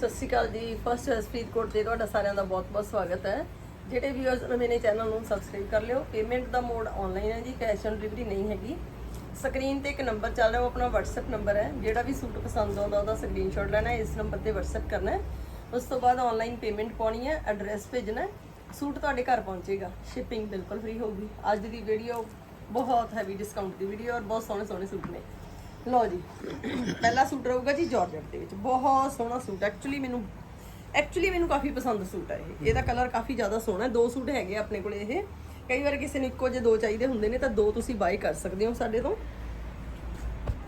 ਸਤਿ ਸ਼੍ਰੀ ਅਕਾਲ ਜੀ। ਫਸਟ ਫਰੀਦਕੋਟ ਤੇ ਤੁਹਾਡਾ ਸਾਰਿਆਂ ਦਾ ਬਹੁਤ-ਬਹੁਤ ਸਵਾਗਤ ਹੈ। ਜਿਹੜੇ ਵੀਅਰਸ ਨੇ ਮੇਰੇ ਚੈਨਲ ਨੂੰ ਸਬਸਕ੍ਰਾਈਬ ਕਰ ਲਿਓ। ਪੇਮੈਂਟ ਦਾ ਮੋਡ ਆਨਲਾਈਨ ਹੈ ਜੀ ਕੈਸ਼ ਔਨ ਡਿਲੀਵਰੀ ਨਹੀਂ ਹੈਗੀ। ਸਕਰੀਨ ਤੇ ਇੱਕ ਨੰਬਰ ਚੱਲ ਰਿਹਾ, ਉਹ ਆਪਣਾ WhatsApp ਨੰਬਰ ਹੈ। ਜਿਹੜਾ ਵੀ ਸੂਟ ਪਸੰਦ ਆਉਂਦਾ, ਉਹਦਾ ਸਕਰੀਨਸ਼ਾਟ ਲੈਣਾ ਇਸ ਨੰਬਰ ਤੇ WhatsApp ਕਰਨਾ ਹੈ। ਉਸ ਤੋਂ ਬਾਅਦ ਆਨਲਾਈਨ ਪੇਮੈਂਟ ਪਾਉਣੀ ਹੈ ਐਡਰੈਸ ਭੇਜਣਾ ਸੂਟ ਤੁਹਾਡੇ ਘਰ ਪਹੁੰਚੇਗਾ। ਸ਼ਿਪਿੰਗ ਬਿਲਕੁਲ ਫ੍ਰੀ ਹੋਊਗੀ। ਅੱਜ ਦੀ ਵੀਡੀਓ ਬਹੁਤ ਹੈਵੀ ਡਿਸਕਾਊਂਟ ਦੀ ਵੀਡੀਓ ਔਰ ਬਹੁਤ ਸੋਹਣੇ ਸੋਹਣੇ ਸੂਟ ਨੇ। ਲਓ ਜੀ ਪਹਿਲਾ ਸੂਟ ਰਹੂਗਾ ਜੀ ਜਾਰਜਟ ਦੇ ਵਿੱਚ। ਬਹੁਤ ਸੋਹਣਾ ਸੂਟ ਐਕਚੁਅਲੀ ਮੈਨੂੰ ਐਕਚੁਅਲੀ ਮੈਨੂੰ ਕਾਫੀ ਪਸੰਦ ਸੂਟ ਹੈ ਇਹ। ਇਹਦਾ ਕਲਰ ਕਾਫੀ ਜ਼ਿਆਦਾ ਸੋਹਣਾ ਹੈ। ਦੋ ਸੂਟ ਹੈਗੇ ਆ ਆਪਣੇ ਕੋਲੇ ਇਹ। ਕਈ ਵਾਰ ਕਿਸੇ ਨੂੰ ਇੱਕੋ ਜਿਹੇ ਦੋ ਚਾਹੀਦੇ ਹੁੰਦੇ ਨੇ ਤਾਂ ਦੋ ਤੁਸੀਂ ਬਾਈ ਕਰ ਸਕਦੇ ਹੋ ਸਾਡੇ ਤੋਂ।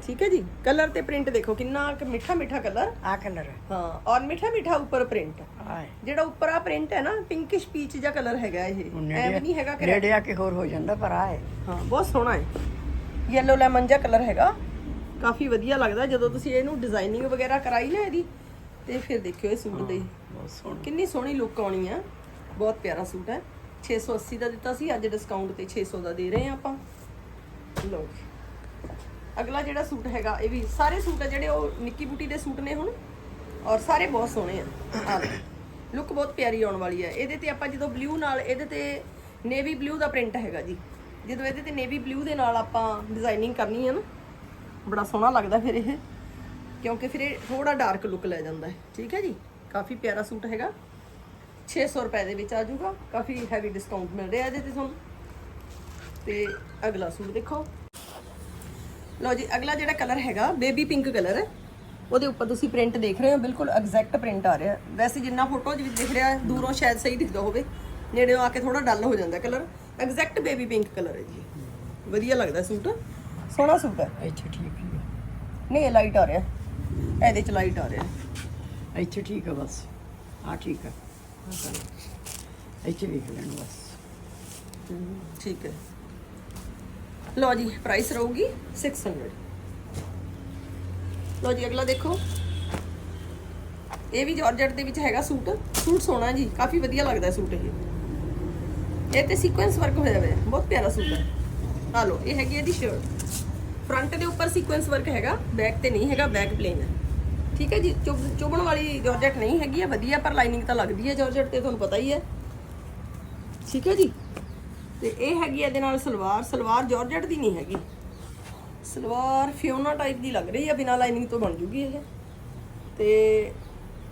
ਠੀਕ ਹੈ ਜੀ? ਕਲਰ ਤੇ ਪ੍ਰਿੰਟ ਦੇਖੋ ਕਿੰਨਾ ਕੁ ਮਿੱਠਾ ਮਿੱਠਾ ਕਲਰ ਆ ਕਲਰ ਹਾਂ। ਔਰ ਮਿੱਠਾ ਮਿੱਠਾ ਉੱਪਰ ਪ੍ਰਿੰਟ ਆਏ ਜਿਹੜਾ ਉੱਪਰ ਆ ਪ੍ਰਿੰਟ ਹੈ ਨਾ ਪਿੰਕਿਸ਼ ਪੀਚ ਜਿਹਾ ਕਲਰ ਹੈਗਾ ਇਹ। ਐਵੇਂ ਨਹੀਂ ਹੈਗਾ ਕਿ ਨੇੜੇ ਆ ਕੇ ਹੋਰ ਹੋ ਜਾਂਦਾ ਪਰ ਆਏ ਹਾਂ। ਬਹੁਤ ਸੋਹਣਾ ਹੈ। ਯੈਲੋ ਲੈਮਨ ਜਿਹਾ ਕਲਰ ਹੈਗਾ। ਕਾਫੀ ਵਧੀਆ ਲੱਗਦਾ ਜਦੋਂ ਤੁਸੀਂ ਇਹਨੂੰ ਡਿਜ਼ਾਈਨਿੰਗ ਵਗੈਰਾ ਕਰਾਈ ਨਾ ਇਹਦੀ ਤੇ ਫਿਰ ਦੇਖਿਓ ਇਹ ਸੂਟ ਦੇ। ਬਹੁਤ ਸੋਹਣਾ। ਕਿੰਨੀ ਸੋਹਣੀ ਲੁੱਕ ਆਉਣੀ ਆ। ਬਹੁਤ ਪਿਆਰਾ ਸੂਟ ਹੈ। 680 ਦਾ ਦਿੱਤਾ ਸੀ ਅੱਜ ਡਿਸਕਾਊਂਟ ਤੇ 600 ਦਾ ਦੇ ਰਹੇ ਆ ਆਪਾਂ। ਲਓ ਅਗਲਾ ਜਿਹੜਾ ਸੂਟ ਹੈਗਾ ਇਹ ਵੀ ਸਾਰੇ ਸੂਟ ਆ ਜਿਹੜੇ ਉਹ ਨਿੱਕੀ ਬੂਟੀ ਦੇ ਸੂਟ ਨੇ ਹੁਣ ਔਰ ਸਾਰੇ ਬਹੁਤ ਸੋਹਣੇ ਆ। ਲੁੱਕ ਬਹੁਤ ਪਿਆਰੀ ਆਉਣ ਵਾਲੀ ਹੈ ਇਹਦੇ ਤੇ ਆਪਾਂ ਜਦੋਂ ਬਲੂ ਨਾਲ ਇਹਦੇ ਤੇ ਨੇਵੀ ਬਲੂ ਦਾ ਪ੍ਰਿੰਟ ਹੈਗਾ ਜੀ। ਜਦੋਂ ਇਹਦੇ ਤੇ ਨੇਵੀ ਬਲੂ ਦੇ ਨਾਲ ਆਪਾਂ ਡਿਜ਼ਾਈਨਿੰਗ ਕਰਨੀ ਹੈ ਨਾ ਬੜਾ ਸੋਹਣਾ ਲੱਗਦਾ ਫਿਰ ਇਹ। ਕਿਉਂਕਿ ਫਿਰ ਇਹ ਥੋੜਾ ਡਾਰਕ ਲੁੱਕ ਲੈ ਜਾਂਦਾ ਹੈ। ਠੀਕ ਹੈ ਜੀ? ਕਾਫੀ ਪਿਆਰਾ ਸੂਟ ਹੈਗਾ। 600 ਰੁਪਏ ਦੇ ਵਿੱਚ ਆ ਜਾਊਗਾ। ਕਾਫੀ ਹੈਵੀ ਡਿਸਕਾਊਂਟ ਮਿਲ ਰਿਹਾ ਇਹਦੇ ਤੇ ਤੁਹਾਨੂੰ। ਤੇ ਅਗਲਾ ਸੂਟ ਦੇਖੋ। ਲਓ ਜੀ, ਅਗਲਾ ਜਿਹੜਾ ਕਲਰ ਹੈਗਾ ਬੇਬੀ ਪਿੰਕ ਕਲਰ ਹੈ ਉਹਦੇ ਉੱਪਰ ਤੁਸੀਂ ਪ੍ਰਿੰਟ ਦੇਖ ਰਹੇ ਹੋ। ਬਿਲਕੁਲ ਐਗਜ਼ੈਕਟ ਪ੍ਰਿੰਟ ਆ ਰਿਹਾ। ਵੈਸੇ ਜਿੰਨਾ ਫੋਟੋ ਦੇ ਵਿੱਚ ਦਿਖ ਰਿਹਾ, ਦੂਰੋਂ ਸ਼ਾਇਦ ਸਹੀ ਦਿਖਦਾ ਹੋਵੇ। ਨੇੜਿਓਂ ਆ ਕੇ ਥੋੜਾ ਡਲ ਹੋ ਜਾਂਦਾ colour exact baby pink colour ਹੈ ਜੀ। ਵਧੀਆ ਲੱਗਦਾ ਸੂਟ। ਸੋਹਣਾ ਸੂਟ ਹੈ। ਇੱਥੇ ਠੀਕ ਹੀ ਨਹੀਂ ਇਹ ਲਾਈਟ ਆ ਰਿਹਾ। ਇਹਦੇ ਚ ਲਾਈਟ ਆ ਰਿਹਾ। ਆ ਇੱਥੇ ਠੀਕ ਆ ਬਸ। ਆ ਠੀਕ ਆ ਆਹ colour। ਇੱਥੇ ਵੇਖ ਲੈਣ ਬਸ। ਠੀਕ ਹੈ। ਲਓ ਜੀ ਪ੍ਰਾਈਸ ਰਹੂਗੀ 600 ਲਓ ਜੀ ਅਗਲਾ ਦੇਖੋ। ਇਹ ਵੀ ਜਾਰਜਟ ਦੇ ਵਿੱਚ ਹੈਗਾ ਸੂਟ। ਸੂਟ ਸੋਹਣਾ ਜੀ। ਕਾਫੀ ਵਧੀਆ ਲੱਗਦਾ ਹੈ ਸੂਟ ਇਹ। ਇਹ ਤੇ ਸੀਕੁਐਂਸ ਵਰਕ ਹੋਇਆ ਹੋਇਆ ਹੈ। ਬਹੁਤ ਪਿਆਰਾ ਸੂਟ ਹੈ। ਆ ਲਓ, ਇਹ ਹੈਗੀ ਇਹਦੀ ਸ਼ਰਟ ਫਰੰਟ ਦੇ ਉੱਪਰ ਸੀਕੁਐਂਸ ਵਰਕ ਹੈਗਾ ਬੈਕ ਤੇ ਨਹੀਂ ਹੈਗਾ ਬੈਕ ਪਲੇਨ ਹੈ। ਠੀਕ ਹੈ ਜੀ? ਚੁੱਭ- ਚੁਭਣ ਵਾਲੀ ਜਾਰਜਟ ਨਹੀਂ ਹੈਗੀ ਹੈ ਵਧੀਆ, ਪਰ ਲਾਈਨਿੰਗ ਤਾਂ ਲੱਗਦੀ ਹੈ ਜਾਰਜਟ ਤੇ, ਤੁਹਾਨੂੰ ਪਤਾ ਹੀ ਹੈ। ਠੀਕ ਹੈ ਜੀ? ਤੇ ਇਹ ਹੈਗੀ ਇਹਦੇ ਨਾਲ ਸਲਵਾਰ ਸਲਵਾਰ ਜਾਰਜਟ ਦੀ ਨਹੀਂ ਹੈਗੀ। ਸਲਵਾਰ ਫਿਓਨਾ ਟਾਈਪ ਦੀ ਲੱਗ ਰਹੀ ਹੈ ਬਿਨਾਂ ਲਾਈਨਿੰਗ ਤੋਂ ਬਣ ਜੂਗੀ ਇਹ। ਤੇ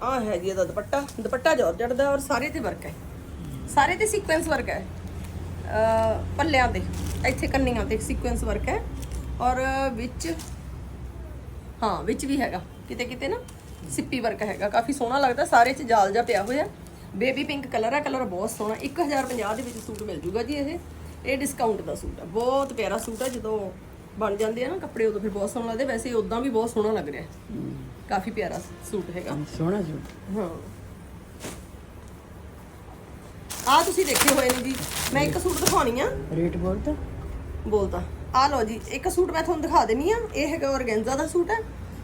ਆ ਹੈ ਜੀ ਇਹਦਾ ਦੁਪੱਟਾ। ਦੁਪੱਟਾ ਜਾਰਜਟ ਦਾ ਔਰ ਸਾਰੇ ਤੇ ਵਰਕ ਹੈ। ਸਾਰੇ ਤੇ ਸੀਕੁਐਂਸ ਵਰਕ ਹੈ। ਪੱਲਿਆਂ ਤੇ ਇੱਥੇ ਕੰਨੀਆਂ ਤੇ ਸੀਕੁਐਂਸ ਵਰਕ ਹੈ। ਔਰ ਵਿੱਚ ਹਾਂ ਵਿੱਚ ਵੀ ਹੈਗਾ। ਕਿਤੇ ਕਿਤੇ ਨਾ ਸਿੱਪੀ ਵਰਕ ਹੈਗਾ। ਕਾਫੀ ਸੋਹਣਾ ਲੱਗਦਾ। ਸਾਰੇ ਚ ਜਾਲ ਜਾ ਪਿਆ ਹੋਇਆ। ਬੇਬੀ ਪਿੰਕ ਕਲਰ ਹੈ। ਕਲਰ ਬਹੁਤ ਸੋਹਣਾ। 1050 ਦੇ ਵਿੱਚ ਸੂਟ ਮਿਲ ਜੂਗਾ ਜੀ ਇਹ। ਇਹ ਡਿਸਕਾਊਂਟ ਦਾ ਸੂਟ ਹੈ। ਬਹੁਤ ਪਿਆਰਾ ਸੂਟ ਹੈ। ਜਦੋਂ ਬਣ ਜਾਂਦੇ ਆ ਨਾ ਕੱਪੜੇ ਉਦੋਂ ਫਿਰ ਬਹੁਤ ਸੋਹਣਾ ਲੱਗਦਾ। ਵੈਸੇ ਉਦਾਂ ਵੀ ਬਹੁਤ ਸੋਹਣਾ ਲੱਗ ਰਿਹਾ। ਕਾਫੀ ਪਿਆਰਾ ਸੂਟ ਹੈਗਾ। ਸੋਹਣਾ ਸੂਟ। ਹਾਂ। ਆ ਤੁਸੀਂ ਦੇਖੇ ਹੋਏ ਨੇ ਜੀ। ਮੈਂ ਇੱਕ ਸੂਟ ਦਿਖਾਉਣੀ ਆ। ਰੇਟ ਬੋਲਤਾ? ਬੋਲਦਾ ਆ ਲਓ ਜੀ ਇੱਕ ਸੂਟ ਮੈਂ ਤੁਹਾਨੂੰ ਦਿਖਾ ਦੇਣੀ ਆ। ਇਹ ਹੈਗਾ ਔਰਗੈਂਜ਼ਾ ਦਾ ਸੂਟ ਹੈ।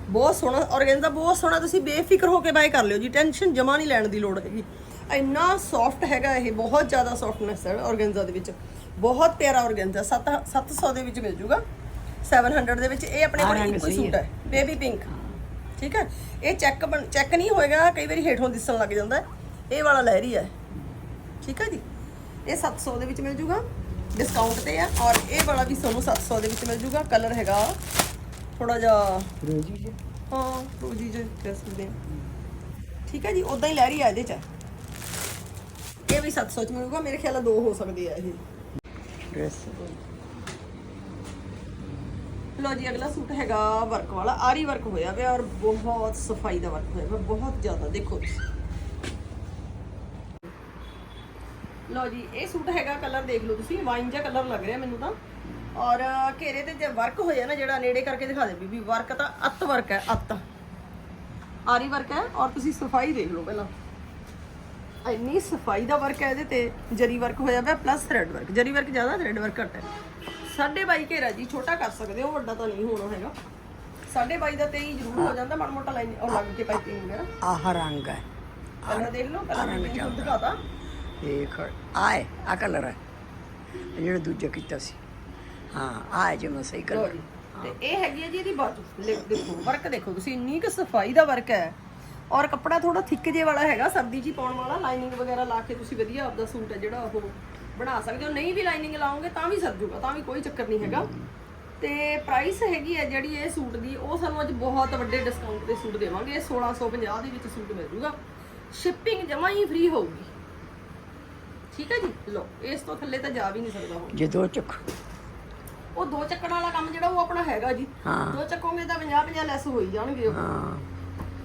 ਬਹੁਤ ਸੋਹਣਾ ਔਰਗੈਂਜ਼ਾ ਬਹੁਤ ਸੋਹਣਾ ਤੁਸੀਂ ਬੇਫਿਕਰ ਹੋ ਕੇ ਬਾਏ ਕਰ ਲਿਓ ਜੀ। ਟੈਨਸ਼ਨ ਜਮਾ ਨਹੀਂ ਲੈਣ ਦੀ ਲੋੜ ਹੈਗੀ। ਇੰਨਾ ਸੌਫਟ ਹੈਗਾ ਇਹ ਬਹੁਤ ਜ਼ਿਆਦਾ ਸੌਫਟਨੈਸ ਹੈ ਔਰਗੈਂਜ਼ਾ ਦੇ ਵਿੱਚ। ਬਹੁਤ ਪਿਆਰਾ ਔਰਗੈਂਜ਼ਾ 7 700 ਦੇ ਵਿੱਚ ਮਿਲ ਜੂਗਾ। 700 ਦੇ ਵਿੱਚ ਇਹ ਆਪਣੇ ਕੋਲ ਇੱਕੋ ਸੂਟ ਹੈ। ਬੇਬੀ ਪਿੰਕ ਠੀਕ ਹੈ? ਇਹ ਚੈੱਕ ਚੈੱਕ ਨਹੀਂ ਹੋਏਗਾ ਕਈ ਵਾਰੀ ਹੇਠੋਂ ਦਿਸਣ ਲੱਗ ਜਾਂਦਾ। ਇਹ ਵਾਲਾ ਲਹਿਰੀ ਹੈ। ਠੀਕ ਹੈ ਜੀ? ਇਹ 700 ਦੇ ਵਿੱਚ ਮਿਲ ਜੂਗਾ। ਡਿਸਕਾਊਂਟ ਤੇ ਆ। ਔਰ ਇਹ ਵਾਲਾ ਵੀ ਤੁਹਾਨੂੰ 700 ਦੇ ਵਿੱਚ ਮਿਲ ਜੂਗਾ। ਕਲਰ ਹੈਗਾ ਥੋੜਾ ਜਿਹਾ ਰੋਜੀ ਜੀ। ਹਾਂ ਰੋਜੀ ਜੇ ਕਹਿ ਸਕਦੇ ਹਾਂ ਠੀਕ ਹੈ ਜੀ ਉਦਾਂ ਹੀ ਲਹਿਰੀ ਆ ਇਹਦੇ ਚ। ਇਹ ਵੀ 700 ਚ ਮਿਲੂਗਾ। ਮੇਰੇ ਖਿਆਲ ਨਾਲ ਦੋ ਹੋ ਸਕਦੇ ਆ ਇਹ। ਡਰੈਸ ਲੋ ਜੀ ਅਗਲਾ ਸੂਟ ਹੈਗਾ ਵਰਕ ਵਾਲਾ। ਆਰੀ ਵਰਕ ਹੋਇਆ ਪਿਆ ਔਰ ਬਹੁਤ ਸਫ਼ਾਈ ਦਾ ਵਰਕ ਹੋਇਆ ਬਹੁਤ ਜ਼ਿਆਦਾ। ਦੇਖੋ ਲੋ ਜੀ ਇਹ ਸੂਟ ਹੈਗਾ ਕਲਰ ਦੇਖ ਲਓ ਤੁਸੀਂ ਵਾਈਨ ਜਿਹਾ ਕਲਰ ਲੱਗ ਰਿਹਾ ਮੈਨੂੰ ਤਾਂ। ਔਰ ਘੇਰੇ ਤੇ ਜੇ ਵਰਕ ਹੋਇਆ ਨਾ ਜਿਹੜਾ ਨੇੜੇ ਕਰਕੇ ਦਿਖਾ ਦੇ ਬੀਬੀ ਵਰਕ ਤਾਂ ਅੱਤ ਵਰਕ ਹੈ ਅੱਤ। ਆਰੀ ਵਰਕ ਹੈ ਔਰ ਤੁਸੀਂ ਸਫ਼ਾਈ ਦੇਖ ਲਓ ਪਹਿਲਾਂ। ਇੰਨੀ ਸਫ਼ਾਈ ਦਾ ਵਰਕ ਹੈ ਇਹਦੇ ਤੇ ਜਰੀ ਵਰਕ ਹੋਇਆ ਪਿਆ plus thread work zari work ਜ਼ਿਆਦਾ ਥ੍ਰੈਡ ਵਰਕ ਘੱਟ ਹੈ। ਸਾਢੇ ਬਾਈ ਘੇਰਾ ਜੀ ਛੋਟਾ ਕਰ ਸਕਦੇ ਹੋ ਵੱਡਾ ਤਾਂ ਨਹੀਂ ਹੋਣਾ ਹੈਗਾ। ਸਾਢੇ ਬਾਈ ਦਾ ਤੇ ਹੀ ਜ਼ਰੂਰ ਹੋ ਜਾਂਦਾ ਮਾੜਾ ਮੋਟਾ ਲਾਈਨ ਉਹ ਲੱਗ ਕੇ ਪਾਈਪਿੰਗ ਵਗੈਰਾ ਆਹ ਰੰਗ ਹੈ। ਪਹਿਲਾਂ ਦੇਖ ਲਓ ਪਹਿਲਾਂ ਤੁਹਾਨੂੰ ਦਿਖਾਤਾ। ਇਹ ਆਏ ਆ ਕਲਰ ਹੈ। ਇਹ ਜਿਹੜਾ ਦੂਜਾ ਕੀਤਾ ਸੀ। ਹਾਂ ਆ ਜਿਵੇਂ ਸਹੀ ਕਲਰ ਜੀ। ਤੇ ਇਹ ਹੈਗੀ ਹੈ ਜੀ ਇਹਦੀ ਬਾਜੂ। ਲੈ- ਦੇਖੋ ਵਰਕ ਦੇਖੋ ਤੁਸੀਂ ਇੰਨੀ ਕੁ ਸਫ਼ਾਈ ਦਾ ਵਰਕ ਹੈ। ਔਰ ਕੱਪੜਾ ਥੋੜਾ ਥਿੱਕ ਜੇ ਵਾਲਾ ਹੈਗਾ ਸਰਦੀ 'ਚ ਹੀ ਪਾਉਣ ਵਾਲਾ। ਲਾਈਨਿੰਗ ਵਗੈਰਾ ਲਾ ਕੇ ਤੁਸੀਂ ਵਧੀਆ ਆਪਦਾ ਸੂਟ ਹੈ ਜਿਹੜਾ ਉਹ ਬਣਾ ਸਕਦੇ ਹੋ। ਨਹੀਂ ਵੀ ਲਾਈਨਿੰਗ ਲਾਓਗੇ ਤਾਂ ਵੀ ਸਰ ਜੂਗਾ ਤਾਂ ਵੀ ਕੋਈ ਚੱਕਰ ਨਹੀਂ ਹੈਗਾ। ਤੇ ਪ੍ਰਾਈਸ ਹੈਗੀ ਹੈ ਜਿਹੜੀ ਇਹ ਸੂਟ ਦੀ ਉਹ ਸਾਨੂੰ ਅੱਜ ਬਹੁਤ ਵੱਡੇ ਡਿਸਕਾਊਂਟ ਤੇ ਸੂਟ ਦੇਵਾਂਗੇ। 1650 ਦੇ ਵਿੱਚ ਸੂਟ ਮਿਲ ਜੂਗਾ। ਸ਼ਿਪਿੰਗ ਜਮਾ ਹੀ ਫ੍ਰੀ ਹੋਊਗੀ। ਠੀਕ ਹੈ ਜੀ? ਲਓ ਇਸ ਤੋਂ ਥੱਲੇ ਤਾਂ ਜਾ ਵੀ ਨਹੀਂ ਸਕਦਾ ਹੁਣ। ਜੇ ਦੋ ਚੱਕ। ਉਹ ਦੋ ਚੱਕਣ ਵਾਲਾ ਕੰਮ ਜਿਹੜਾ ਉਹ ਆਪਣਾ ਹੈਗਾ ਜੀ। ਹਾਂ। ਦੋ ਚੱਕੋਗੇ ਤਾਂ 50 50 ਲੈਸ ਹੋਈ ਜਾਣਗੇ ਉਹ। ਹਾਂ।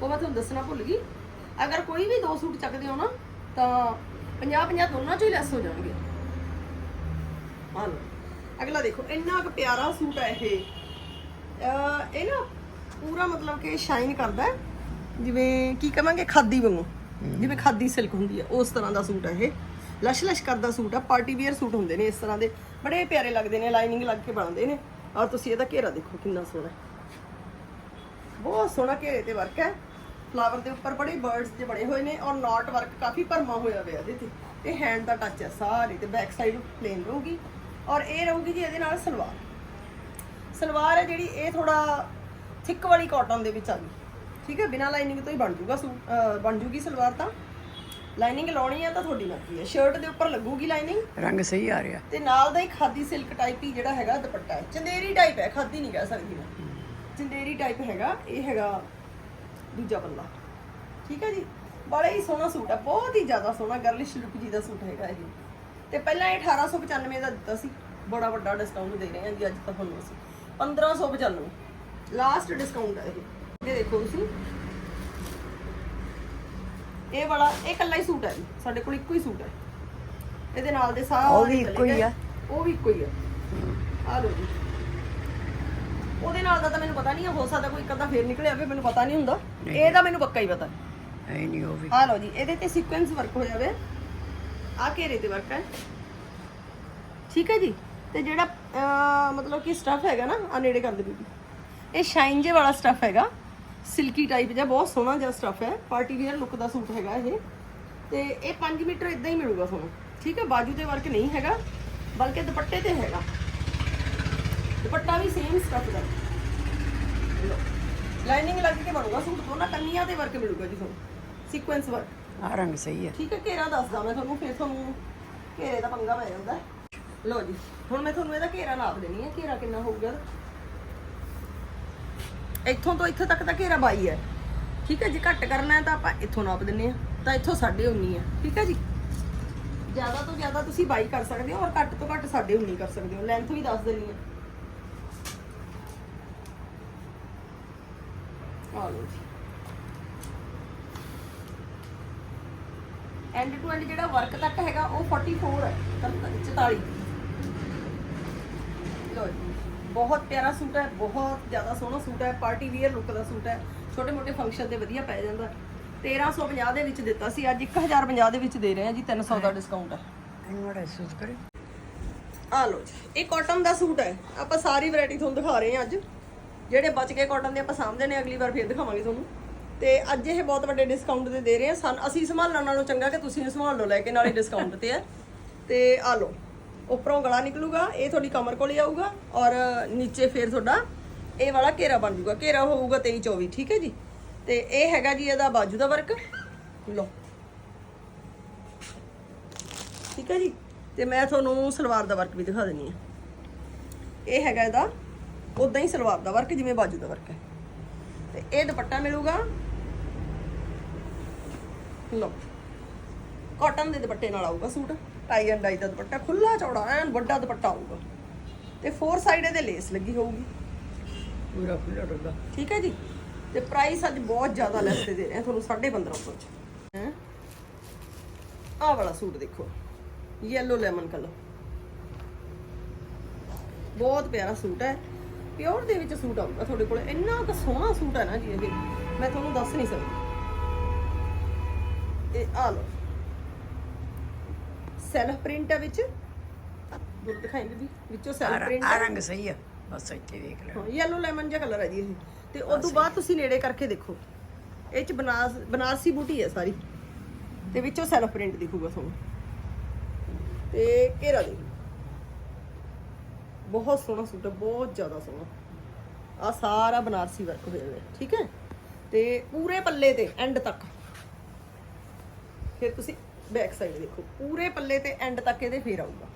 ਉਹ ਮੈਂ ਤੁਹਾਨੂੰ ਦੱਸਣਾ ਭੁੱਲ ਗਈ। ਅਗਰ ਕੋਈ ਵੀ ਦੋ ਸੂਟ ਚੱਕਦੇ ਹੋ ਨਾ ਤਾਂ 50 50 ਦੋਨਾਂ ਚੋਂ ਹੀ ਲੈਸ ਹੋ ਜਾਣਗੇ। ਲਓ। ਅਗਲਾ ਦੇਖੋ ਇੰਨਾ ਕੁ ਪਿਆਰਾ ਸੂਟ ਹੈ ਇਹ। ਅਹ ਇਹ ਨਾ ਪੂਰਾ ਮਤਲਬ ਕਿ ਸ਼ਾਈਨ ਕਰਦਾ ਹੈ। ਜਿਵੇਂ ਕੀ ਕਹਾਂਗੇ ਖਾਦੀ ਵਾਂਗੂ। ਜਿਵੇਂ ਖਾਦੀ ਸਿਲਕ ਹੁੰਦੀ ਹੈ ਉਸ ਤਰ੍ਹਾਂ ਦਾ ਸੂਟ ਹੈ ਇਹ। ਲਸ਼ ਲਸ਼ ਕਰਦਾ ਸੂਟ ਆ ਪਾਰਟੀ ਵੇਅਰ ਸੂਟ ਹੁੰਦੇ ਨੇ ਇਸ ਤਰ੍ਹਾਂ ਦੇ। ਬੜੇ ਪਿਆਰੇ ਲੱਗਦੇ ਨੇ ਲਾਈਨਿੰਗ ਲੱਗ ਕੇ ਬਣਦੇ ਨੇ। ਔਰ ਤੁਸੀਂ ਇਹਦਾ ਘੇਰਾ ਦੇਖੋ, ਕਿੰਨਾ ਸੋਹਣਾ ਬਹੁਤ ਸੋਹਣਾ ਘੇਰੇ ਤੇ ਵਰਕ ਹੈ। ਫਲਾਵਰ ਦੇ ਉੱਪਰ ਬੜੇ ਬਰਡਸ ਦੇ ਬਣੇ ਹੋਏ ਨੇ ਔਰ ਨਾਟ ਵਰਕ ਕਾਫੀ ਭਰਮਾ ਹੋਇਆ ਹੋਇਆ ਇਹਦੇ ਤੇ। ਇਹ ਹੈਂਡ ਦਾ ਟੱਚ ਹੈ ਸਾਰੀ ਤੇ ਬੈਕ ਸਾਈਡ ਪਲੇਨ ਰਹੂਗੀ। ਔਰ ਇਹ ਰਹੂਗੀ ਜੀ ਇਹਦੇ ਨਾਲ ਸਲਵਾਰ। ਸਲਵਾਰ ਹੈ ਜਿਹੜੀ ਇਹ ਥੋੜਾ ਥਿੱਕ ਵਾਲੀ ਕਾਟਨ ਦੇ ਵਿੱਚ ਆ ਗਈ। ਠੀਕ ਹੈ, ਬਿਨਾ ਲਾਈਨਿੰਗ ਤੋਂ ਹੀ ਬਣ ਜੂਗਾ ਸੂਟ ਬਣ ਜੂਗੀ ਸਲਵਾਰ ਤਾਂ। ਲਾਈਨਿੰਗ ਲਾਉਣੀ ਹੈ ਤਾਂ ਤੁਹਾਡੀ ਮਰਜ਼ੀ ਹੈ ਸ਼ਰਟ ਦੇ ਉੱਪਰ ਲੱਗੂਗੀ ਲਾਈਨਿੰਗ? ਰੰਗ ਸਹੀ ਆ ਰਿਹਾ। ਤੇ ਨਾਲ ਦਾ ਹੀ ਖਾਦੀ ਸਿਲਕ ਟਾਈਪ ਹੀ ਜਿਹੜਾ ਹੈਗਾ ਦੁਪੱਟਾ ਹੈ। ਚੰਦੇਰੀ ਟਾਈਪ ਹੈ ਖਾਦੀ ਨਹੀਂ ਕਹਿ ਸਕਦੀ ਮੈਂ। ਚੰਦੇਰੀ ਟਾਈਪ ਹੈਗਾ ਇਹ ਹੈਗਾ ਦੂਜਾ ਪੱਲਾ। ਠੀਕ ਹੈ ਜੀ? ਬੜਾ ਹੀ ਸੋਹਣਾ ਸੂਟ ਹੈ ਬਹੁਤ ਹੀ ਜ਼ਿਆਦਾ ਸੋਹਣਾ ਗਰਲਿਸ਼ ਲੁੱਕ ਜੀ ਦਾ ਸੂਟ ਹੈਗਾ ਇਹ। ਤੇ ਪਹਿਲਾਂ ਇਹ 1895 ਦਾ ਦਿੱਤਾ ਸੀ। ਬੜਾ ਵੱਡਾ ਡਿਸਕਾਊਂਟ ਦੇ ਰਹੇ ਹਾਂ ਜੀ ਅੱਜ ਤਾਂ ਤੁਹਾਨੂੰ ਅਸੀਂ। 1595 ਲਾਸਟ ਡਿਸਕਾਊਂਟ ਹੈ ਇਹ ਦੇਖੋ ਤੁਸੀਂ ਇਹ ਵਾਲਾ ਇਹ ਇਕੱਲਾ ਹੀ ਸੂਟ ਹੈ ਜੀ। ਸਾਡੇ ਕੋਲ ਇੱਕੋ ਹੀ ਸੂਟ ਹੈ। ਇਹਦੇ ਨਾਲ ਦੇ ਸਾਰੇ ਉਹ ਵੀ ਇੱਕੋ ਹੀ। ਆ? ਉਹ ਵੀ ਇੱਕੋ ਹੀ ਆ। ਆ ਲਓ ਜੀ। ਉਹਦੇ ਨਾਲ ਦਾ ਤਾਂ ਮੈਨੂੰ ਪਤਾ ਨਹੀਂ ਹੈ, ਹੋ ਸਕਦਾ ਕੋਈ ਇੱਕ ਅੱਧਾ ਫੇਰ ਨਿਕਲੇ ਆਵੇ ਮੈਨੂੰ ਪਤਾ ਨਹੀਂ ਹੁੰਦਾ। ਇਹ ਤਾਂ ਮੈਨੂੰ ਪੱਕਾ ਹੀ ਪਤਾ। ਐ ਨਹੀਂ ਉਹ ਵੀ। ਆ ਲਓ ਜੀ ਇਹਦੇ ਤੇ ਸੀਕੁਐਂਸ ਵਰਕ ਹੋ ਜਾਵੇ ਆ ਘੇਰੇ ਤੇ ਵਰਕ ਹੈ। ਠੀਕ ਹੈ ਜੀ? ਤੇ ਜਿਹੜਾ ਮਤਲਬ ਕਿ ਸਟਫ ਹੈਗਾ ਨਾ ਆ ਨੇੜੇ ਕਰ ਦੇ ਬੀਬੀ ਇਹ ਸ਼ਾਈਨ ਜੇ ਵਾਲਾ ਸਟਫ ਹੈਗਾ। ਸਿਲਕੀ ਟਾਈਪ ਜਿਹਾ ਬਹੁਤ ਸੋਹਣਾ ਜਿਹਾ ਸਟਫ ਹੈ। ਪਾਰਟੀ ਵੇਅਰ ਲੁੱਕ ਦਾ ਸੂਟ ਹੈਗਾ ਇਹ। ਤੇ ਇਹ 5 ਮੀਟਰ ਇਦਾਂ ਹੀ ਮਿਲੂਗਾ ਤੁਹਾਨੂੰ। ਠੀਕ ਹੈ ਬਾਜੂ ਤੇ ਵਰਕ ਨਹੀਂ ਹੈਗਾ ਬਲਕਿ ਦੁਪੱਟੇ ਤੇ ਹੈਗਾ। ਦੁਪੱਟਾ ਵੀ ਸੇਮ ਸਟਫ ਦਾ। ਲਾਈਨਿੰਗ ਲੱਗ ਕੇ ਬਣੂਗਾ ਸੂਟ। ਦੋਨਾਂ ਕੰਨੀਆਂ ਤੇ ਵਰਕ ਮਿਲੂਗਾ ਜੀ ਤੁਹਾਨੂੰ। ਸੀਕੁਐਂਸ ਵਰਕ ਆ ਰੰਗ ਸਹੀ ਹੈ। ਠੀਕ ਹੈ ਘੇਰਾ ਦੱਸਦਾ ਮੈਂ ਤੁਹਾਨੂੰ ਫਿਰ ਤੁਹਾਨੂੰ ਘੇਰੇ ਦਾ ਪੰਗਾ ਪੈ ਜਾਂਦਾ। ਹੈ। ਲਓ ਜੀ ਹੁਣ ਮੈਂ ਤੁਹਾਨੂੰ ਇਹਦਾ ਘੇਰਾ ਨਾਪ ਦੇਣੀ ਹੈ। ਘੇਰਾ ਕਿੰਨਾ ਹੋਊਗਾ? ਇੱਥੋਂ ਤੋਂ ਇੱਥੇ ਤੱਕ ਤਾਂ ਘੇਰਾ ਬਾਈ ਹੈ। ਠੀਕ ਹੈ, ਜੇ ਘੱਟ ਕਰਨਾ ਹੈ ਤਾਂ ਆਪਾਂ ਇੱਥੋਂ ਨਾਪ ਦਿੰਨੇ ਆ ਤਾਂ ਇੱਥੋਂ 19.5 ਹੈ। ਠੀਕ ਹੈ ਜੀ? ਜ਼ਿਆਦਾ ਤੋਂ ਜ਼ਿਆਦਾ ਤੁਸੀਂ ਬਾਈ ਕਰ ਸਕਦੇ ਹੋ ਔਰ ਘੱਟ ਤੋਂ ਘੱਟ 19.5 ਕਰ ਸਕਦੇ ਹੋ। ਲੈਂਥ ਵੀ ਦੱਸ ਦੇਣੀ ਹੈ। ਆ ਲਓ ਜੀ। ਐਂਡ ਟੂ ਐਂਡ ਜਿਹੜਾ ਵਰਕ ਤੱਕ ਹੈਗਾ, ਉਹ 44 ਹੈ। ਤੱਕ 44 ਲੋ ਜੀ। ਬਹੁਤ ਪਿਆਰਾ ਸੂਟ ਹੈ ਬਹੁਤ ਜ਼ਿਆਦਾ ਸੋਹਣਾ ਸੂਟ ਹੈ ਪਾਰਟੀ ਵੀਅਰ ਲੁੱਕ ਦਾ ਸੂਟ ਹੈ। ਛੋਟੇ ਮੋਟੇ ਫੰਕਸ਼ਨ ਤੇ ਵਧੀਆ ਪੈ ਜਾਂਦਾ। 1350 ਦੇ ਵਿੱਚ ਦਿੱਤਾ ਸੀ ਅੱਜ 1050 ਦੇ ਵਿੱਚ ਦੇ ਰਹੇ ਹਾਂ ਜੀ 300 ਦਾ ਡਿਸਕਾਊਂਟ ਹੈ। ਇਹਨੂੰ ਮੜਾ ਸੂਟ ਕਰੇ ਆ ਲੋ ਜੀ ਇਹ ਕਾਟਨ ਦਾ ਸੂਟ ਹੈ। ਆਪਾਂ ਸਾਰੀ ਵੈਰਾਈਟੀ ਤੁਹਾਨੂੰ ਦਿਖਾ ਰਹੇ ਹਾਂ ਅੱਜ। ਜਿਹੜੇ ਬਚ ਗਏ ਕਾਟਨ ਦੇ ਆਪਾਂ ਸਾਹਮਣੇ ਨੇ ਅਗਲੀ ਵਾਰ ਫੇਰ ਦਿਖਾਵਾਂਗੇ ਤੁਹਾਨੂੰ। ਤੇ ਅੱਜ ਇਹ ਬਹੁਤ ਵੱਡੇ ਡਿਸਕਾਊਂਟ ਤੇ ਦੇ ਰਹੇ ਹਾਂ। ਸਨ ਅਸੀਂ ਸੰਭਾਲਣ ਨਾਲੋਂ ਚੰਗਾ ਕਿ ਤੁਸੀਂ ਸੰਭਾਲ ਲਓ ਲੈ ਕੇ ਨਾਲੇ ਡਿਸਕਾਊਂਟ ਤੇ ਹੈ। ਤੇ ਆ ਲੋ ਉੱਪਰੋਂ ਗਲਾ ਨਿਕਲੂਗਾ, ਇਹ ਤੁਹਾਡੀ ਕਮਰ ਕੋਲੇ ਆਊਗਾ ਔਰ ਨੀਚੇ ਫੇਰ ਤੁਹਾਡਾ ਇਹ ਵਾਲਾ ਘੇਰਾ ਬਣ ਜੂਗਾ ਘੇਰਾ ਹੋਊਗਾ 23 24 ਠੀਕ ਹੈ ਜੀ? ਤੇ ਇਹ ਹੈਗਾ ਜੀ ਇਹਦਾ ਬਾਜੂ ਦਾ ਵਰਕ। ਲੋ ਠੀਕ ਹੈ ਜੀ? ਤੇ ਮੈਂ ਤੁਹਾਨੂੰ ਸਲਵਾਰ ਦਾ ਵਰਕ ਵੀ ਦਿਖਾ ਦਿੰਨੀ ਆ ਇਹ ਹੈਗਾ ਇਹਦਾ ਉਦਾਂ ਹੀ ਸਲਵਾਰ ਦਾ ਵਰਕ, ਜਿਵੇਂ ਬਾਜੂ ਦਾ ਵਰਕ ਹੈ। ਤੇ ਇਹ ਦੁਪੱਟਾ ਮਿਲੂਗਾ। ਲੋ ਕਾਟਨ ਦੇ ਦੁਪੱਟੇ ਨਾਲ ਆਊਗਾ ਸੂਟ। ਟਾਈ ਐਂਡ ਡਾਈ ਦਾ ਦੁਪੱਟਾ ਖੁੱਲਾ ਚੌੜਾ ਐਨ ਵੱਡਾ ਦੁਪੱਟਾ ਆਊਗਾ ਤੇ ਫੋਰ ਸਾਈਡ ਇਹਦੇ ਲੇਸ ਲੱਗੀ ਹੋਊਗੀ। ਪੂਰਾ ਖੁੱਲਾ ਡੱਗਾ ਠੀਕ ਹੈ ਜੀ? ਤੇ ਪ੍ਰਾਈਸ ਅੱਜ ਬਹੁਤ ਜ਼ਿਆਦਾ ਲੈਸ ਤੇ ਦੇ ਰਹੇ ਹਾਂ ਤੁਹਾਨੂੰ 1550 ਚ। ਹੈ? ਆਹ ਵਾਲਾ ਸੂਟ ਦੇਖੋ ਯੈਲੋ ਲੈਮਨ ਕਲਰ ਬਹੁਤ ਪਿਆਰਾ ਸੂਟ ਹੈ। ਪਿਓਰ ਦੇ ਵਿੱਚ ਸੂਟ ਆਊਗਾ ਤੁਹਾਡੇ ਕੋਲ। ਇੰਨਾ ਕੁ ਸੋਹਣਾ ਸੂਟ ਹੈ ਨਾ ਜੀ ਇਹ। ਮੈਂ ਤੁਹਾਨੂੰ ਦੱਸ ਨਹੀਂ ਸਕਦੀ। ਇਹ ਆ ਲਓ। ਸੈਲਫ ਪ੍ਰਿੰਟ ਹੈ ਵਿੱਚ। ਗੁਰ ਦਿਖਾਈ ਬੀਬੀ ਵਿੱਚੋਂ ਸੈਲਫ ਪ੍ਰਿੰਟ ਆ। ਰੰਗ ਸਹੀ ਹੈ ਬਸ ਇੱਥੇ ਦੇਖ ਲੈ। ਹਾਂ ਯੈਲੋ ਲੈਮਨ ਜਿਹਾ ਕਲਰ ਹੈ ਜੀ ਇਹ। ਤੇ ਉਸ ਤੋਂ ਬਾਅਦ ਤੁਸੀਂ ਨੇੜੇ ਕਰਕੇ ਦੇਖੋ। ਇਹ ਚ ਬਨਾਰਸ ਬਨਾਰਸੀ ਬੂਟੀ ਹੈ ਸਾਰੀ। ਤੇ ਵਿੱਚੋਂ ਸੈਲਫ ਪ੍ਰਿੰਟ ਦਿਖੂਗਾ ਤੁਹਾਨੂੰ। ਤੇ ਘੇਰਾ ਦੇ ਬਹੁਤ ਸੋਹਣਾ ਸੂਟ ਹੈ ਬਹੁਤ ਜ਼ਿਆਦਾ ਸੋਹਣਾ। ਆ ਸਾਰਾ ਬਨਾਰਸੀ ਵਰਕ ਹੋਇਆ ਹੋਇਆ ਠੀਕ ਹੈ? ਤੇ ਪੂਰੇ ਪੱਲੇ ਤੇ ਐਂਡ ਤੱਕ। ਫਿਰ ਤੁਸੀਂ ਬੈਕ ਸਾਈਡ ਦੇਖੋ, ਪੂਰੇ ਪੱਲੇ ਤੇ ਐਂਡ ਤੱਕ ਇਹਦੇ ਫੇਰ ਆਊਗਾ।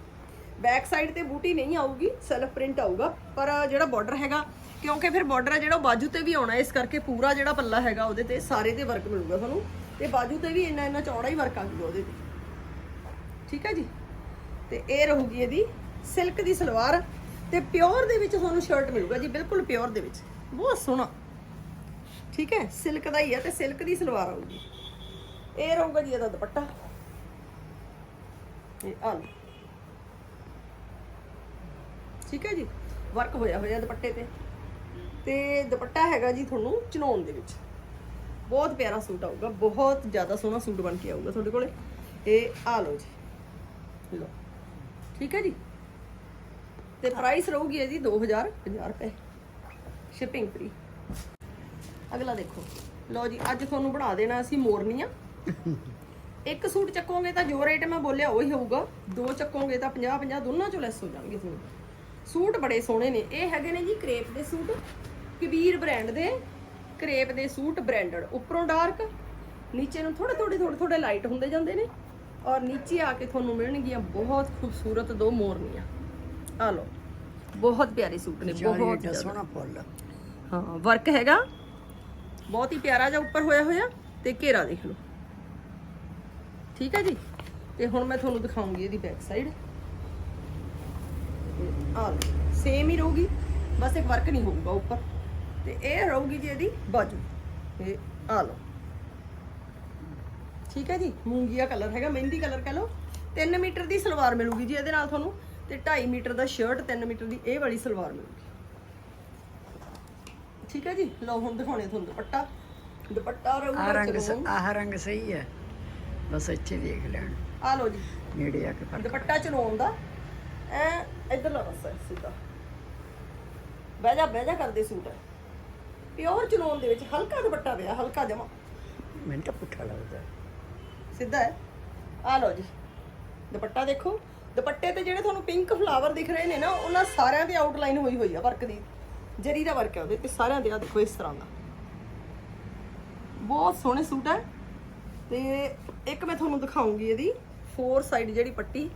ਬੈਕ ਸਾਈਡ ਤੇ ਬੂਟੀ ਨਹੀਂ ਆਊਗੀ ਸੈਲਫ ਪ੍ਰਿੰਟ ਆਊਗਾ, ਪਰ ਜਿਹੜਾ ਬਾਰਡਰ ਹੈਗਾ, ਕਿਉਂਕਿ ਫਿਰ ਬਾਰਡਰ ਹੈ ਜਿਹੜਾ ਉਹ ਬਾਜੂ ਤੇ ਵੀ ਆਉਣਾ ਇਸ ਕਰਕੇ ਪੂਰਾ ਜਿਹੜਾ ਪੱਲਾ ਹੈਗਾ ਉਹਦੇ ਤੇ ਸਾਰੇ ਤੇ ਵਰਕ ਮਿਲੂਗਾ ਤੁਹਾਨੂੰ। ਤੇ ਬਾਜੂ ਤੇ ਵੀ ਇੰਨਾ ਇੰਨਾ ਚੌੜਾ ਹੀ ਵਰਕ ਆਊਗਾ ਉਹਦੇ ਤੇ। ਠੀਕ ਹੈ ਜੀ? ਤੇ ਇਹ ਰਹੂਗੀ ਇਹਦੀ ਸਿਲਕ ਦੀ ਸਲਵਾਰ। ਤੇ ਪਿਓਰ ਦੇ ਵਿੱਚ ਤੁਹਾਨੂੰ ਸ਼ਰਟ ਮਿਲੂਗਾ ਜੀ, ਬਿਲਕੁਲ ਪਿਓਰ ਦੇ ਵਿੱਚ। ਬਹੁਤ ਸੋਹਣਾ। ਠੀਕ ਹੈ? ਸਿਲਕ ਦਾ ਹੀ ਹੈ ਤੇ ਸਿਲਕ ਦੀ ਸਲਵਾਰ ਆਊਗੀ। ਇਹ ਰਹੂਗਾ ਜੀ ਇਹਦਾ ਦੁਪੱਟਾ। ਇਹ ਆ ਲਓ। ਠੀਕ ਹੈ ਜੀ? ਵਰਕ ਹੋਇਆ ਹੋਇਆ ਦੁਪੱਟੇ ਤੇ। ਤੇ ਦੁਪੱਟਾ ਹੈਗਾ ਜੀ ਤੁਹਾਨੂੰ ਚਨੌਨ ਦੇ ਵਿੱਚ। ਬਹੁਤ ਪਿਆਰਾ ਸੂਟ ਆਊਗਾ, ਬਹੁਤ ਜ਼ਿਆਦਾ ਸੋਹਣਾ ਸੂਟ ਬਣ ਕੇ ਆਊਗਾ ਤੁਹਾਡੇ ਕੋਲੇ। ਇਹ ਆ ਲਓ ਜੀ। ਲਓ। ਠੀਕ ਹੈ ਜੀ? ਤੇ ਪ੍ਰਾਈਸ ਰਹੂਗੀ ਇਹਦੀ 2050 ਰੁਪਏ। ਸ਼ਿਪਿੰਗ ਫ੍ਰੀ ਅਗਲਾ ਦੇਖੋ। ਲਓ ਜੀ, ਅੱਜ ਤੁਹਾਨੂੰ ਬਣਾ ਦੇਣਾ ਅਸੀਂ ਮੋਰਨੀਆਂ। ਇੱਕ ਸੂਟ ਚੱਕੋਗੇ ਤਾਂ ਜੋ ਰੇਟ ਮੈਂ ਬੋਲਿਆ ਉਹੀ ਹੋਊਗਾ। ਦੋ ਚੱਕੋਗੇ ਤਾਂ 50 50 ਦੋਨਾਂ ਚੋਂ ਲੈਸ ਹੋ ਜਾਣਗੇ ਸੂਟ। ਸੂਟ ਬੜੇ ਸੋਹਣੇ ਨੇ। ਇਹ ਹੈਗੇ ਨੇ ਜੀ ਕ੍ਰੇਪ ਦੇ ਸੂਟ ਕਬੀਰ ਬ੍ਰਾਂਡ ਦੇ ਕ੍ਰੇਪ ਦੇ ਸੂਟ ਬ੍ਰਾਂਡਡ ਉੱਪਰੋਂ ਡਾਰਕ ਨੀਚੇ ਨੂੰ ਥੋੜੇ ਥੋੜੇ ਥੋੜੇ ਥੋੜੇ ਲਾਈਟ ਹੁੰਦੇ ਜਾਂਦੇ ਨੇ ਔਰ ਨੀਚੇ ਆ ਕੇ ਤੁਹਾਨੂੰ ਮਿਲਣਗੀਆਂ ਬਹੁਤ ਖੂਬਸੂਰਤ ਦੋ ਮੋਰਨੀਆਂ। ਆ ਲਓ ਬਹੁਤ ਪਿਆਰੇ ਸੂਟ ਨੇ ਬਹੁਤ। ਸੋਹਣਾ ਫੁੱਲ ਹਾਂ ਵਰਕ ਹੈਗਾ। ਬਹੁਤ ਹੀ ਪਿਆਰਾ ਜਿਹਾ ਉੱਪਰ ਹੋਇਆ ਹੋਇਆ ਤੇ ਘੇਰਾ ਦੇਖ ਲਓ। ਠੀਕ ਹੈ ਜੀ? ਤੇ ਹੁਣ ਮੈਂ ਤੁਹਾਨੂੰ ਦਿਖਾਉਂਗੀ ਇਹਦੀ ਬੈਕ ਸਾਈਡ ਆ ਸੇਮ ਹੀ ਰਹੂਗੀ ਬਸ ਇੱਕ ਵਰਕ ਨਹੀਂ ਹੋਊਗਾ ਉੱਪਰ। ਤੇ ਇਹ ਰਹੂਗੀ ਜੀ ਇਹਦੀ ਬਾਜੂ। ਤੇ ਆ ਲਓ। ਠੀਕ ਹੈ ਜੀ? ਮੂੰਗੀਆ ਕਲਰ ਹੈਗਾ ਮਹਿੰਦੀ ਕਲਰ ਕਹ ਲਓ। 3 ਮੀਟਰ ਦੀ ਸਲਵਾਰ ਮਿਲੂਗੀ ਜੀ ਇਹਦੇ ਨਾਲ ਤੁਹਾਨੂੰ। ਤੇ 2.5 ਮੀਟਰ ਦਾ ਸ਼ਰਟ 3 ਮੀਟਰ ਦੀ ਇਹ ਵਾਲੀ ਸਲਵਾਰ ਮਿਲੂਗੀ। ਠੀਕ ਹੈ ਜੀ? ਲਓ ਹੁਣ ਦਿਖਾਉਣੇ ਤੁਹਾਨੂੰ ਦੁਪੱਟਾ। ਦੁਪੱਟਾ ਰੰਗ ਆਹ ਰੰਗ ਸਹੀ ਹੈ। ਬਸ ਇੱਥੇ ਦੇਖ ਲੈਣ। ਆ ਲਓ ਜੀ। ਨੇੜੇ ਆ ਕੇ ਫ਼ਰਕ ਦੁਪੱਟਾ ਚਨੋਨ ਦਾ। ਐ ਇਧਰਲਾ ਰਸਾ ਹੈ ਸਿੱਧਾ। ਬਹਿ ਜਾ ਬਹਿ ਜਾ ਕਰਦੇ ਸੂਟ। ਪਿਓਰ ਚਨੋਨ ਦੇ ਵਿੱਚ ਹਲਕਾ ਦੁਪੱਟਾ ਪਿਆ ਹਲਕਾ ਜਮਾ। ਮੈਨੂੰ ਤਾਂ ਪੁੱਠਾ ਲੱਗਦਾ। ਸਿੱਧਾ ਹੈ। ਆ ਲਓ ਜੀ। ਦੁਪੱਟਾ ਦੇਖੋ। ਦੁਪੱਟੇ ਤੇ ਜਿਹੜੇ ਤੁਹਾਨੂੰ ਪਿੰਕ ਫਲਾਵਰ ਦਿਖ ਰਹੇ ਨੇ ਨਾ ਉਹਨਾਂ ਸਾਰਿਆਂ ਤੇ ਆਊਟਲਾਈਨ ਹੋਈ ਹੋਈ ਆ ਵਰਕ ਦੀ। ਜਰੀ ਦਾ ਵਰਕ ਹੈ ਉਹਦੇ ਤੇ ਸਾਰਿਆਂ ਦੇ ਆ ਦੇਖੋ ਇਸ ਤਰ੍ਹਾਂ ਦਾ। ਬਹੁਤ ਸੋਹਣੇ ਸੂਟ ਹੈ। ਤੇ ਇੱਕ ਮੈਂ ਤੁਹਾਨੂੰ ਦਿਖਾਉਂਗੀ ਇਹਦੀ ਫੋਰ ਸਾਈਡ ਜਿਹੜੀ ਪੱਟੀ,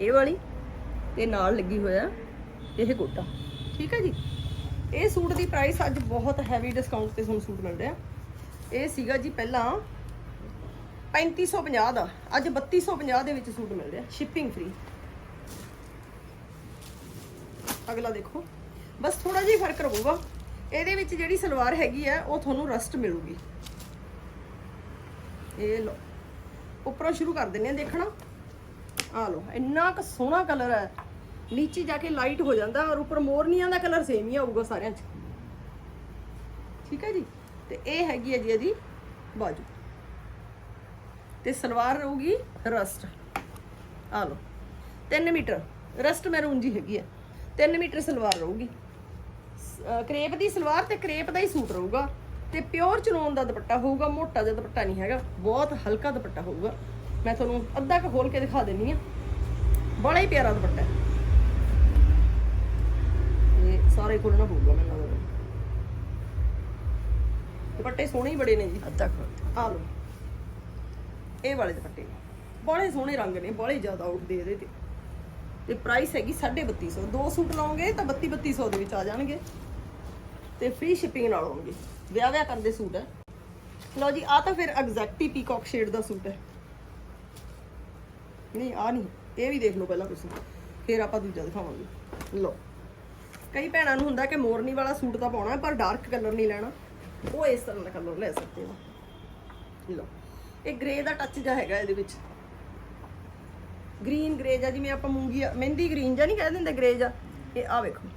ਇਹ ਵਾਲੀ ਤੇ ਨਾਲ ਲੱਗੀ ਹੋਇਆ ਇਹ ਗੋਟਾ ਠੀਕ ਹੈ ਜੀ? ਇਹ ਸੂਟ ਦੀ ਪ੍ਰਾਈਸ ਅੱਜ ਬਹੁਤ ਹੈਵੀ ਡਿਸਕਾਊਂਟ ਤੇ ਤੁਹਾਨੂੰ ਸੂਟ ਮਿਲ ਰਿਹਾ। ਇਹ ਸੀਗਾ ਜੀ ਪਹਿਲਾਂ 3550 ਦਾ, ਅੱਜ 3250 ਦੇ ਵਿੱਚ ਸੂਟ ਮਿਲ ਰਿਹਾ ਸ਼ਿਪਿੰਗ ਫ੍ਰੀ ਅਗਲਾ ਦੇਖੋ। ਬਸ ਥੋੜਾ ਜਿਹਾ ਫ਼ਰਕ ਰਹੂਗਾ। ਇਹਦੇ ਵਿੱਚ ਜਿਹੜੀ ਸਲਵਾਰ ਹੈਗੀ ਆ ਉਹ ਤੁਹਾਨੂੰ ਰਸਟ ਮਿਲੂਗੀ। ਇਹ ਲੋ ਉੱਪਰੋਂ ਸ਼ੁਰੂ ਕਰ ਦਿੰਨੇ ਆ ਦੇਖਣਾ। ਆ ਲੋ ਇੰਨਾ ਕੁ ਸੋਹਣਾ ਕਲਰ ਹੈ। ਨੀਚੇ ਜਾ ਕੇ ਲਾਈਟ ਹੋ ਜਾਂਦਾ ਔਰ ਉੱਪਰ ਮੋਰਨੀਆਂ ਦਾ ਕਲਰ ਸੇਮ ਹੀ ਆਊਗਾ ਸਾਰਿਆਂ 'ਚ। ਠੀਕ ਹੈ ਜੀ? ਤੇ ਇਹ ਹੈਗੀ ਹੈ ਜੀ ਇਹਦੀ ਬਾਜੂ। ਤੇ ਸਲਵਾਰ ਰਹੂਗੀ ਰਸਟ ਆ ਲਓ 3 ਮੀਟਰ। ਰਸਟ ਮੈਰੂਨ ਜੀ ਹੈਗੀ ਹੈ। 3 ਮੀਟਰ ਸਲਵਾਰ ਰਹੂਗੀ। ਕਰੇਪ ਦੀ ਸਲਵਾਰ ਤੇ ਕਰੇਪ ਦਾ ਹੀ ਸੂਟ ਰਹੂਗਾ। ਤੇ ਪਿਓਰ ਚਨੋਨ ਦਾ ਦੁਪੱਟਾ ਹੋਊਗਾ ਮੋਟਾ ਜਿਹਾ ਦੁਪੱਟਾ ਨਹੀਂ ਹੈਗਾ ਬਹੁਤ ਹਲਕਾ ਦੁਪੱਟਾ ਹੋਊਗਾ। ਮੈਂ ਤੁਹਾਨੂੰ ਅੱਧਾ ਕੁ ਖੋਲ ਕੇ ਦਿਖਾ ਦਿੰਨੀ ਆ ਬੜਾ ਹੀ ਪਿਆਰਾ ਦੁਪੱਟਾ ਹੈ। ਇਹ ਸਾਰੇ ਖੋਲਣਾ ਪਊਗਾ ਮੈਨੂੰ ਲੱਗਦਾ। ਦੁਪੱਟੇ ਸੋਹਣੇ ਹੀ ਬੜੇ ਨੇ ਜੀ। ਅੱਧਾ ਖੋਲ ਆ ਲਓ। ਇਹ ਵਾਲੇ ਦੁਪੱਟੇ ਬੜੇ ਸੋਹਣੇ ਰੰਗ ਨੇ ਬੜੇ ਜ਼ਿਆਦਾ ਉੱਡਦੇ ਇਹਦੇ ਤੇ। ਤੇ ਪ੍ਰਾਈਸ ਹੈਗੀ 3250 ਦੋ ਸੂਟ ਲਓਗੇ ਤਾਂ 32 3200 ਦੇ ਵਿੱਚ ਆ ਜਾਣਗੇ। ਤੇ ਫ੍ਰੀ ਸ਼ਿਪਿੰਗ ਨਾਲ ਹੋਣਗੇ। ਵਿਆਹ ਵਿਆਹ ਕਰਦੇ ਸੂਟ ਹੈ ਲਓ ਜੀ ਆ ਤਾਂ ਫਿਰ ਐਗਜੈਕਟ ਹੀ ਪੀਕੌਕ ਸ਼ੇਡ ਦਾ ਸੂਟ ਹੈ ਨਹੀਂ ਆ ਨਹੀਂ, ਇਹ ਵੀ ਦੇਖ ਲਓ ਪਹਿਲਾਂ ਤੁਸੀਂ। ਫਿਰ ਆਪਾਂ ਦੂਜਾ ਦਿਖਾਵਾਂਗੇ। ਲਓ। ਕਈ ਭੈਣਾਂ ਨੂੰ ਹੁੰਦਾ ਕਿ ਮੋਰਨੀ ਵਾਲਾ ਸੂਟ ਤਾਂ ਪਾਉਣਾ, ਪਰ ਡਾਰਕ ਕਲਰ ਨਹੀਂ ਲੈਣਾ। ਉਹ ਇਸ ਤਰ੍ਹਾਂ ਦਾ ਕਲਰ ਲੈ ਸਕਦੇ ਹੋ ਲਓ। ਇਹ ਗ੍ਰੇ ਦਾ ਟੱਚ ਜਿਹਾ ਹੈਗਾ ਇਹਦੇ ਵਿੱਚ। ਗ੍ਰੀਨ ਗ੍ਰੇ ਜਿਹਾ, ਜਿਵੇਂ ਆਪਾਂ ਮੂੰਗੀ, ਮਹਿੰਦੀ ਗ੍ਰੀਨ ਜਿਹਾ ਨਹੀਂ ਕਹਿ ਦਿੰਦੇ ਗ੍ਰੇ ਜਿਹਾ। ਇਹ ਆ ਵੇਖੋ।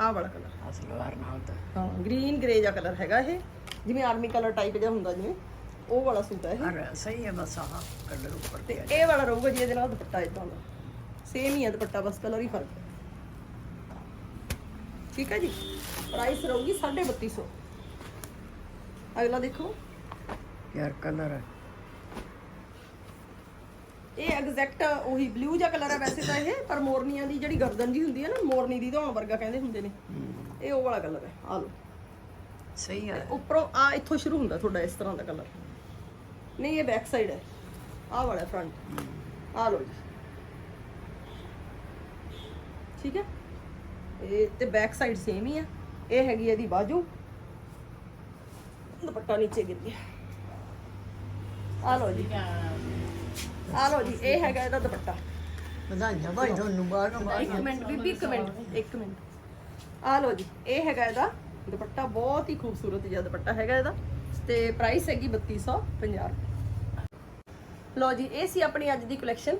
ਆਹ ਵਾਲਾ ਕਲਰ ਆ ਸਲਵਾਰ ਨਾਲ ਹਾਂ ਗ੍ਰੀਨ ਗ੍ਰੇ ਜਾਂ ਕਲਰ ਹੈਗਾ ਇਹ। ਜਿਵੇਂ ਆਰਮੀ ਕਲਰ ਟਾਈਪ ਜਿਹਾ ਹੁੰਦਾ ਜਿਵੇਂ ਉਹ ਵਾਲਾ ਸੂਟ ਹੈ ਇਹ। ਆ ਸਹੀ ਹੈ ਬਸ ਆਹ ਕਲਰ ਉੱਪਰ ਤੇ ਤੇ ਇਹ ਵਾਲਾ ਰਹੂਗਾ ਜੀ ਇਹਦੇ ਨਾਲ ਦੁਪੱਟਾ ਇਦਾਂ ਦਾ। ਸੇਮ ਹੀ ਹੈ ਦੁਪੱਟਾ ਬਸ ਕਲਰ ਹੀ ਫ਼ਰਕ ਹੈ। ਠੀਕ ਹੈ ਜੀ? ਪ੍ਰਾਈਸ ਰਹੂਗੀ 3250 ਅਗਲਾ ਦੇਖੋ। ਯਾਰ ਕਲਰ ਹੈ। ਇਹ ਐਗਜ਼ੈਕਟ ਉਹੀ ਬਲੂ ਜਿਹਾ ਕਲਰ ਹੈ ਵੈਸੇ ਤਾਂ ਇਹ ਪਰ ਮੋਰਨੀਆਂ ਦੀ ਜਿਹੜੀ ਗਰਦਨ ਜੀ ਹੁੰਦੀ ਹੈ ਨਾ ਮੋਰਨੀ ਦੀ ਧੌਣ ਵਰਗਾ ਕਹਿੰਦੇ ਹੁੰਦੇ ਨੇ। ਇਹ ਉਹ ਵਾਲਾ ਕਲਰ ਹੈ ਆ ਲਓ। ਸਹੀ ਹੈ ਉੱਪਰੋਂ ਆ ਇੱਥੋਂ ਸ਼ੁਰੂ ਹੁੰਦਾ ਤੁਹਾਡਾ ਇਸ ਤਰ੍ਹਾਂ ਦਾ ਕਲਰ ਨਹੀਂ ਇਹ ਬੈਕ ਸਾਈਡ ਹੈ। ਆਹ ਵਾਲਾ ਫਰੰਟ ਆ ਲਓ ਜੀ। ਠੀਕ ਹੈ? ਇਹ ਤੇ ਬੈਕ ਸਾਈਡ ਸੇਮ ਹੀ ਆ। ਇਹ ਹੈਗੀ ਇਹਦੀ ਬਾਜੂ। ਦੁਪੱਟਾ ਨੀਚੇ ਗਿਰ ਗਿਆ ਆ ਲਓ ਜੀ। ਆ ਲਓ ਜੀ ਇਹ ਹੈਗਾ ਇਹਦਾ ਦੁਪੱਟਾ। ਵਧਾਈਆਂ ਭਾਈ ਤੁਹਾਨੂੰ ਬਾਹਰ ਨੂੰ ਇੱਕ ਮਿੰਟ ਬੀਬੀ ਇੱਕ ਮਿੰਟ। ਇੱਕ ਮਿੰਟ। ਆ ਲਓ ਜੀ, ਇਹ ਹੈਗਾ ਇਹਦਾ ਦੁਪੱਟਾ, ਬਹੁਤ ਹੀ ਖੂਬਸੂਰਤ ਜਿਹਾ ਦੁਪੱਟਾ ਹੈਗਾ ਇਹਦਾ ਤੇ ਪ੍ਰਾਈਸ ਹੈਗੀ 3250 ਲਓ ਜੀ, ਇਹ ਸੀ ਆਪਣੀ ਅੱਜ ਦੀ ਕਲੈਕਸ਼ਨ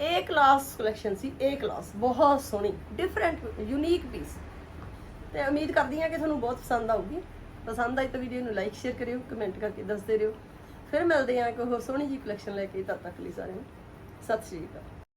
ਏ ਕਲਾਸ ਕਲੈਕਸ਼ਨ ਸੀ ਏ ਕਲਾਸ ਬਹੁਤ ਸੋਹਣੀ ਡਿਫਰੈਂਟ ਯੂਨੀਕ ਪੀਸ ਤੇ ਉਮੀਦ ਕਰਦੀ ਹਾਂ ਕਿ ਤੁਹਾਨੂੰ ਬਹੁਤ ਪਸੰਦ ਆਊਗੀ। ਪਸੰਦ ਆਈ ਤਾਂ ਵੀਡੀਓ ਨੂੰ ਲਾਈਕ ਸ਼ੇਅਰ ਕਰਿਓ ਕਮੈਂਟ ਕਰਕੇ ਦੱਸਦੇ ਰਹੋ। ਫਿਰ ਮਿਲਦੇ ਹਾਂ ਇੱਕ ਹੋਰ ਸੋਹਣੀ ਜੀ ਕਲੈਕਸ਼ਨ ਲੈ ਕੇ, ਤਦ ਤੱਕ ਲਈ ਸਾਰਿਆਂ ਨੂੰ। ਸਤਿ ਸ਼੍ਰੀ ਅਕਾਲ।